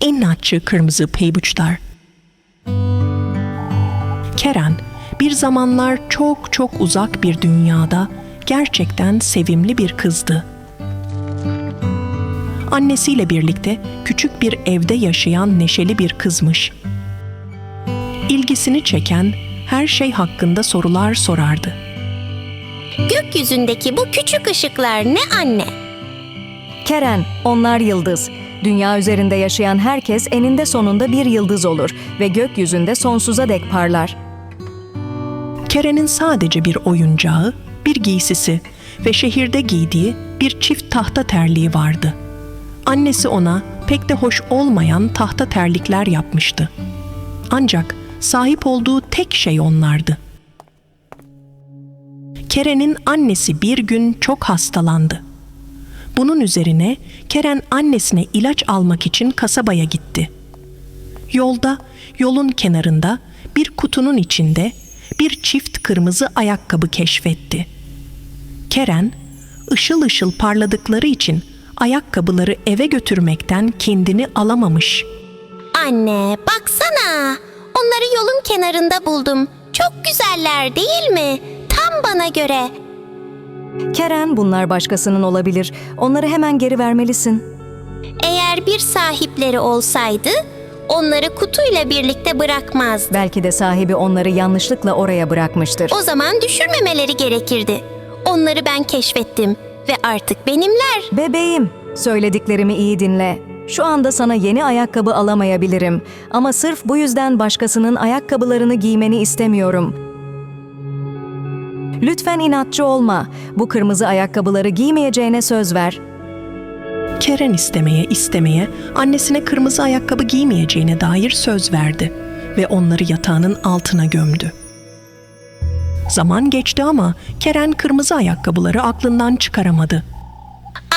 İnatçı kırmızı peybuçlar. Keren, bir zamanlar çok çok uzak bir dünyada gerçekten sevimli bir kızdı. Annesiyle birlikte küçük bir evde yaşayan neşeli bir kızmış. İlgisini çeken her şey hakkında sorular sorardı. Gökyüzündeki bu küçük ışıklar ne anne? Keren, onlar yıldız. Dünya üzerinde yaşayan herkes eninde sonunda bir yıldız olur ve gökyüzünde sonsuza dek parlar. Keren'in sadece bir oyuncağı, bir giysisi ve şehirde giydiği bir çift tahta terliği vardı. Annesi ona pek de hoş olmayan tahta terlikler yapmıştı. Ancak sahip olduğu tek şey onlardı. Keren'in annesi bir gün çok hastalandı. Bunun üzerine Keren annesine ilaç almak için kasabaya gitti. Yolda, yolun kenarında bir kutunun içinde bir çift kırmızı ayakkabı keşfetti. Keren, ışıl ışıl parladıkları için ayakkabıları eve götürmekten kendini alamamış. Anne baksana. Onları yolun kenarında buldum. Çok güzeller değil mi? Tam bana göre. Keren, bunlar başkasının olabilir. Onları hemen geri vermelisin. Eğer bir sahipleri olsaydı onları kutuyla birlikte bırakmazdı. Belki de sahibi onları yanlışlıkla oraya bırakmıştır. O zaman düşürmemeleri gerekirdi. Onları ben keşfettim ve artık benimler. Bebeğim, söylediklerimi iyi dinle. Şu anda sana yeni ayakkabı alamayabilirim ama sırf bu yüzden başkasının ayakkabılarını giymeni istemiyorum. Lütfen inatçı olma. Bu kırmızı ayakkabıları giymeyeceğine söz ver. Keren istemeye istemeye annesine kırmızı ayakkabı giymeyeceğine dair söz verdi ve onları yatağının altına gömdü. Zaman geçti ama Keren kırmızı ayakkabıları aklından çıkaramadı.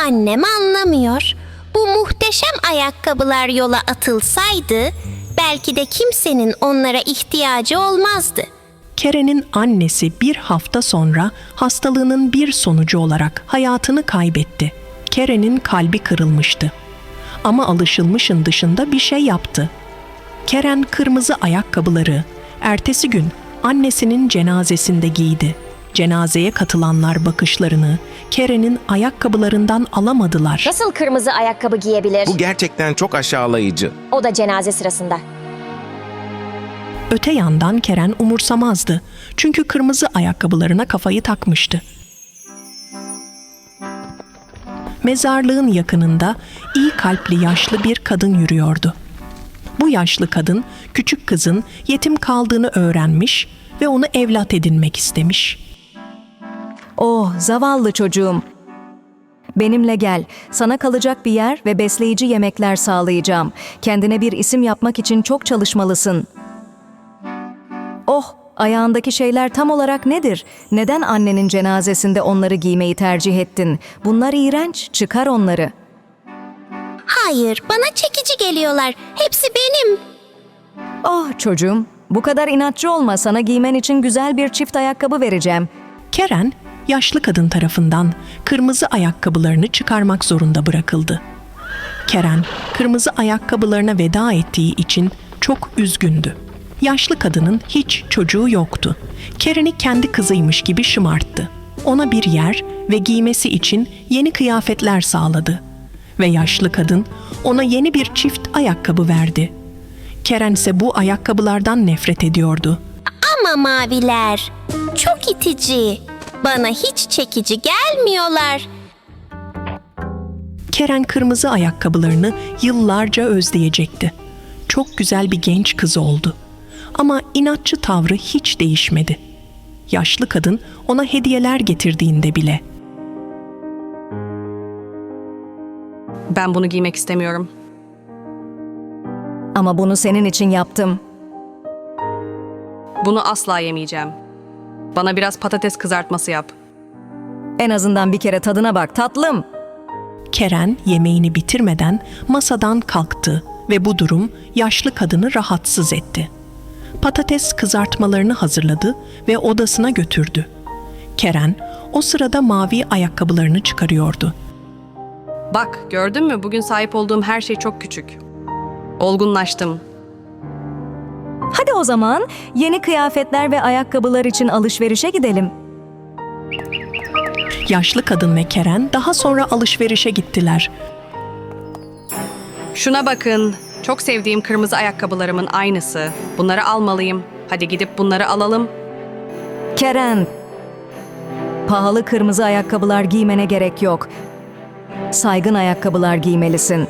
Annem anlamıyor. Bu muhteşem ayakkabılar yola atılsaydı belki de kimsenin onlara ihtiyacı olmazdı. Keren'in annesi bir hafta sonra hastalığının bir sonucu olarak hayatını kaybetti. Keren'in kalbi kırılmıştı. Ama alışılmışın dışında bir şey yaptı. Keren kırmızı ayakkabıları ertesi gün annesinin cenazesinde giydi. Cenazeye katılanlar bakışlarını Keren'in ayakkabılarından alamadılar. Nasıl kırmızı ayakkabı giyebilir? Bu gerçekten çok aşağılayıcı. O da cenaze sırasında. Öte yandan Keren umursamazdı. Çünkü kırmızı ayakkabılarına kafayı takmıştı. Mezarlığın yakınında iyi kalpli yaşlı bir kadın yürüyordu. Bu yaşlı kadın küçük kızın yetim kaldığını öğrenmiş ve onu evlat edinmek istemiş. Oh, zavallı çocuğum. Benimle gel. Sana kalacak bir yer ve besleyici yemekler sağlayacağım. Kendine bir isim yapmak için çok çalışmalısın. Oh, ayağındaki şeyler tam olarak nedir? Neden annenin cenazesinde onları giymeyi tercih ettin? Bunlar iğrenç. Çıkar onları. Hayır, bana çekici geliyorlar. Hepsi benim. Oh çocuğum, bu kadar inatçı olma. Sana giymen için güzel bir çift ayakkabı vereceğim. Keren, yaşlı kadın tarafından kırmızı ayakkabılarını çıkarmak zorunda bırakıldı. Keren, kırmızı ayakkabılarına veda ettiği için çok üzgündü. Yaşlı kadının hiç çocuğu yoktu. Keren'i kendi kızıymış gibi şımarttı. Ona bir yer ve giymesi için yeni kıyafetler sağladı. Ve yaşlı kadın ona yeni bir çift ayakkabı verdi. Keren ise bu ayakkabılardan nefret ediyordu. Ama maviler çok itici. Bana hiç çekici gelmiyorlar. Keren kırmızı ayakkabılarını yıllarca özleyecekti. Çok güzel bir genç kız oldu. Ama inatçı tavrı hiç değişmedi. Yaşlı kadın ona hediyeler getirdiğinde bile. Ben bunu giymek istemiyorum. Ama bunu senin için yaptım. Bunu asla yemeyeceğim. Bana biraz patates kızartması yap. En azından bir kere tadına bak tatlım. Keren yemeğini bitirmeden masadan kalktı ve bu durum yaşlı kadını rahatsız etti. Patates kızartmalarını hazırladı ve odasına götürdü. Keren o sırada mavi ayakkabılarını çıkarıyordu. Bak gördün mü bugün sahip olduğum her şey çok küçük. Olgunlaştım. Hadi o zaman yeni kıyafetler ve ayakkabılar için alışverişe gidelim. Yaşlı kadın ve Keren daha sonra alışverişe gittiler. Şuna bakın. Çok sevdiğim kırmızı ayakkabılarımın aynısı. Bunları almalıyım. Hadi gidip bunları alalım. Keren, pahalı kırmızı ayakkabılar giymene gerek yok. Saygın ayakkabılar giymelisin.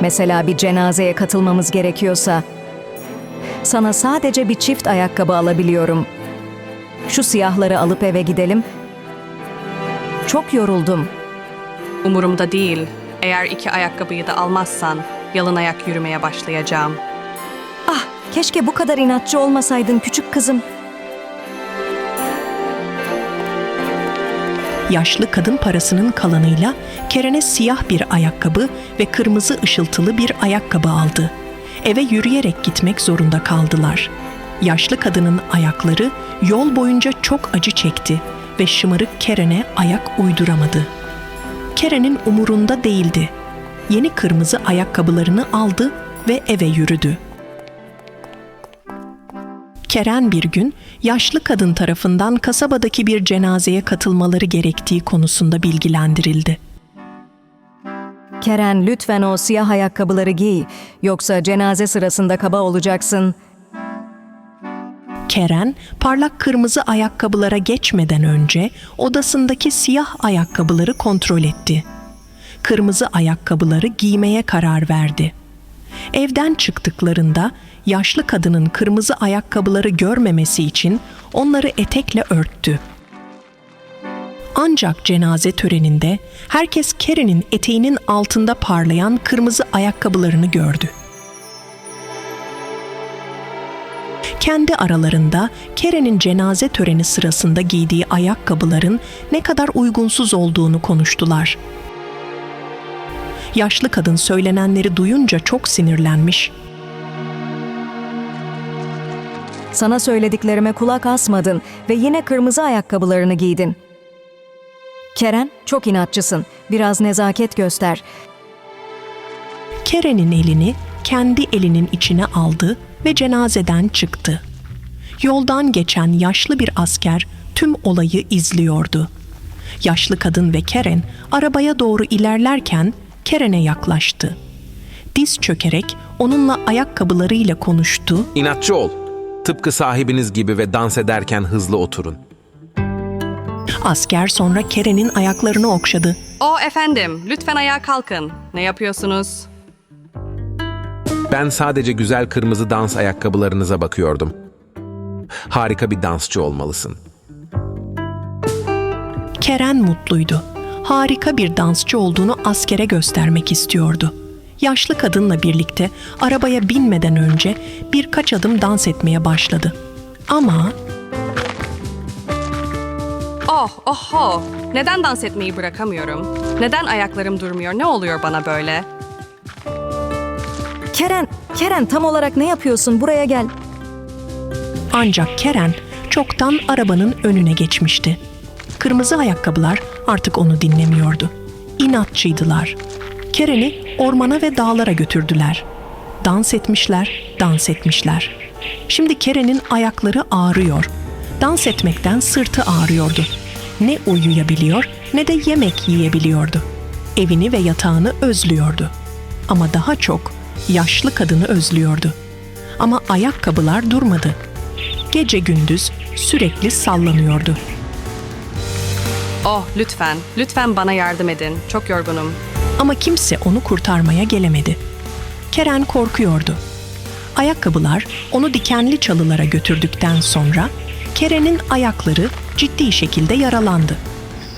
Mesela bir cenazeye katılmamız gerekiyorsa. Sana sadece bir çift ayakkabı alabiliyorum. Şu siyahları alıp eve gidelim. Çok yoruldum. Umurumda değil. Eğer iki ayakkabıyı da almazsan yalın ayak yürümeye başlayacağım. Ah, keşke bu kadar inatçı olmasaydın küçük kızım. Yaşlı kadın parasının kalanıyla Keren'e siyah bir ayakkabı ve kırmızı ışıltılı bir ayakkabı aldı. Eve yürüyerek gitmek zorunda kaldılar. Yaşlı kadının ayakları yol boyunca çok acı çekti ve şımarık Keren'e ayak uyduramadı. Keren'in umurunda değildi. Yeni kırmızı ayakkabılarını aldı ve eve yürüdü. Keren bir gün yaşlı kadın tarafından kasabadaki bir cenazeye katılmaları gerektiği konusunda bilgilendirildi. Keren lütfen o siyah ayakkabıları giy. Yoksa cenaze sırasında kaba olacaksın. Keren, parlak kırmızı ayakkabılara geçmeden önce odasındaki siyah ayakkabıları kontrol etti. Kırmızı ayakkabıları giymeye karar verdi. Evden çıktıklarında yaşlı kadının kırmızı ayakkabıları görmemesi için onları etekle örttü. Ancak cenaze töreninde herkes Keren'in eteğinin altında parlayan kırmızı ayakkabılarını gördü. kendi aralarında Keren'in cenaze töreni sırasında giydiği ayakkabıların ne kadar uygunsuz olduğunu konuştular. Yaşlı kadın söylenenleri duyunca çok sinirlenmiş. Sana söylediklerime kulak asmadın ve yine kırmızı ayakkabılarını giydin. Keren, çok inatçısın. Biraz nezaket göster. Keren'in elini kendi elinin içine aldı ve cenazeden çıktı. Yoldan geçen yaşlı bir asker tüm olayı izliyordu. Yaşlı kadın ve Keren arabaya doğru ilerlerken Keren'e yaklaştı. Diz çökerek onunla ayakkabılarıyla konuştu İnatçı ol. Tıpkı sahibiniz gibi ve dans ederken hızlı oturun. Asker sonra Keren'in ayaklarını okşadı. O efendim, lütfen ayağa kalkın. Ne yapıyorsunuz? Ben sadece güzel kırmızı dans ayakkabılarınıza bakıyordum. Harika bir dansçı olmalısın. Keren mutluydu. Harika bir dansçı olduğunu askere göstermek istiyordu. Yaşlı kadınla birlikte arabaya binmeden önce birkaç adım dans etmeye başladı. Ama Oh, oho. Neden dans etmeyi bırakamıyorum? Neden ayaklarım durmuyor? Ne oluyor bana böyle? Keren, Keren tam olarak ne yapıyorsun? Buraya gel. ancak Keren çoktan arabanın önüne geçmişti. Kırmızı ayakkabılar artık onu dinlemiyordu. İnatçıydılar. Keren'i ormana ve dağlara götürdüler. Dans etmişler, dans etmişler. Şimdi Keren'in ayakları ağrıyor. Dans etmekten sırtı ağrıyordu. Ne uyuyabiliyor ne de yemek yiyebiliyordu. Evini ve yatağını özlüyordu. Ama daha çok yaşlı kadını özlüyordu. Ama ayakkabılar durmadı. Gece gündüz sürekli sallanıyordu. Oh, lütfen, lütfen bana yardım edin. Çok yorgunum. Ama kimse onu kurtarmaya gelemedi. Keren korkuyordu. Ayakkabılar onu dikenli çalılara götürdükten sonra Keren'in ayakları ciddi şekilde yaralandı.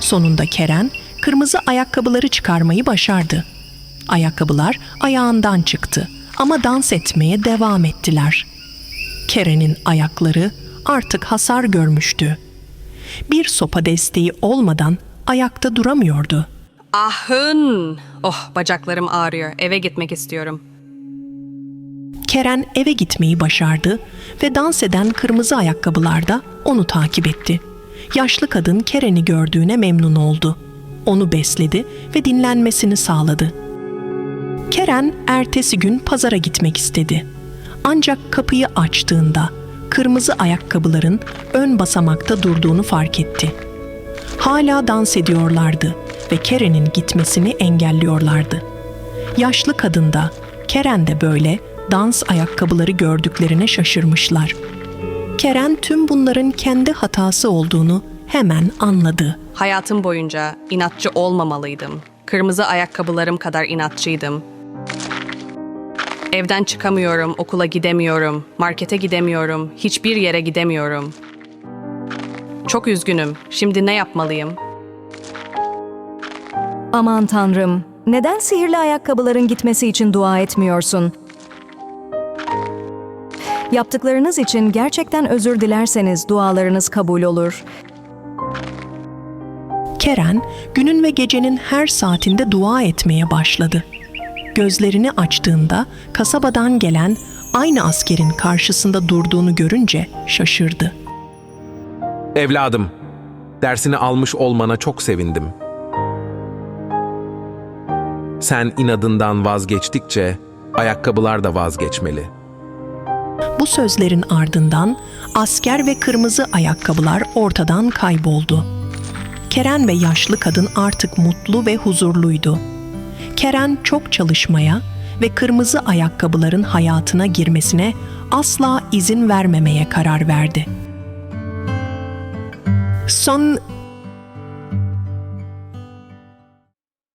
Sonunda Keren kırmızı ayakkabıları çıkarmayı başardı. Ayakkabılar ayağından çıktı ama dans etmeye devam ettiler. Keren'in ayakları artık hasar görmüştü. Bir sopa desteği olmadan ayakta duramıyordu. Ahın! Oh, bacaklarım ağrıyor. Eve gitmek istiyorum. Keren eve gitmeyi başardı ve dans eden kırmızı ayakkabılar da onu takip etti. Yaşlı kadın Keren'i gördüğüne memnun oldu. Onu besledi ve dinlenmesini sağladı. Keren ertesi gün pazara gitmek istedi. Ancak kapıyı açtığında kırmızı ayakkabıların ön basamakta durduğunu fark etti. Hala dans ediyorlardı ve Keren'in gitmesini engelliyorlardı. Yaşlı kadın da, Keren de böyle dans ayakkabıları gördüklerine şaşırmışlar. Keren tüm bunların kendi hatası olduğunu hemen anladı. Hayatım boyunca inatçı olmamalıydım. Kırmızı ayakkabılarım kadar inatçıydım. Evden çıkamıyorum, okula gidemiyorum, markete gidemiyorum, hiçbir yere gidemiyorum. Çok üzgünüm. Şimdi ne yapmalıyım? Aman tanrım, neden sihirli ayakkabıların gitmesi için dua etmiyorsun? Yaptıklarınız için gerçekten özür dilerseniz dualarınız kabul olur. Keren günün ve gecenin her saatinde dua etmeye başladı. Gözlerini açtığında kasabadan gelen aynı askerin karşısında durduğunu görünce şaşırdı. Evladım, dersini almış olmana çok sevindim. Sen inadından vazgeçtikçe ayakkabılar da vazgeçmeli. Bu sözlerin ardından asker ve kırmızı ayakkabılar ortadan kayboldu. Keren ve yaşlı kadın artık mutlu ve huzurluydu. Keren çok çalışmaya ve kırmızı ayakkabıların hayatına girmesine asla izin vermemeye karar verdi. Son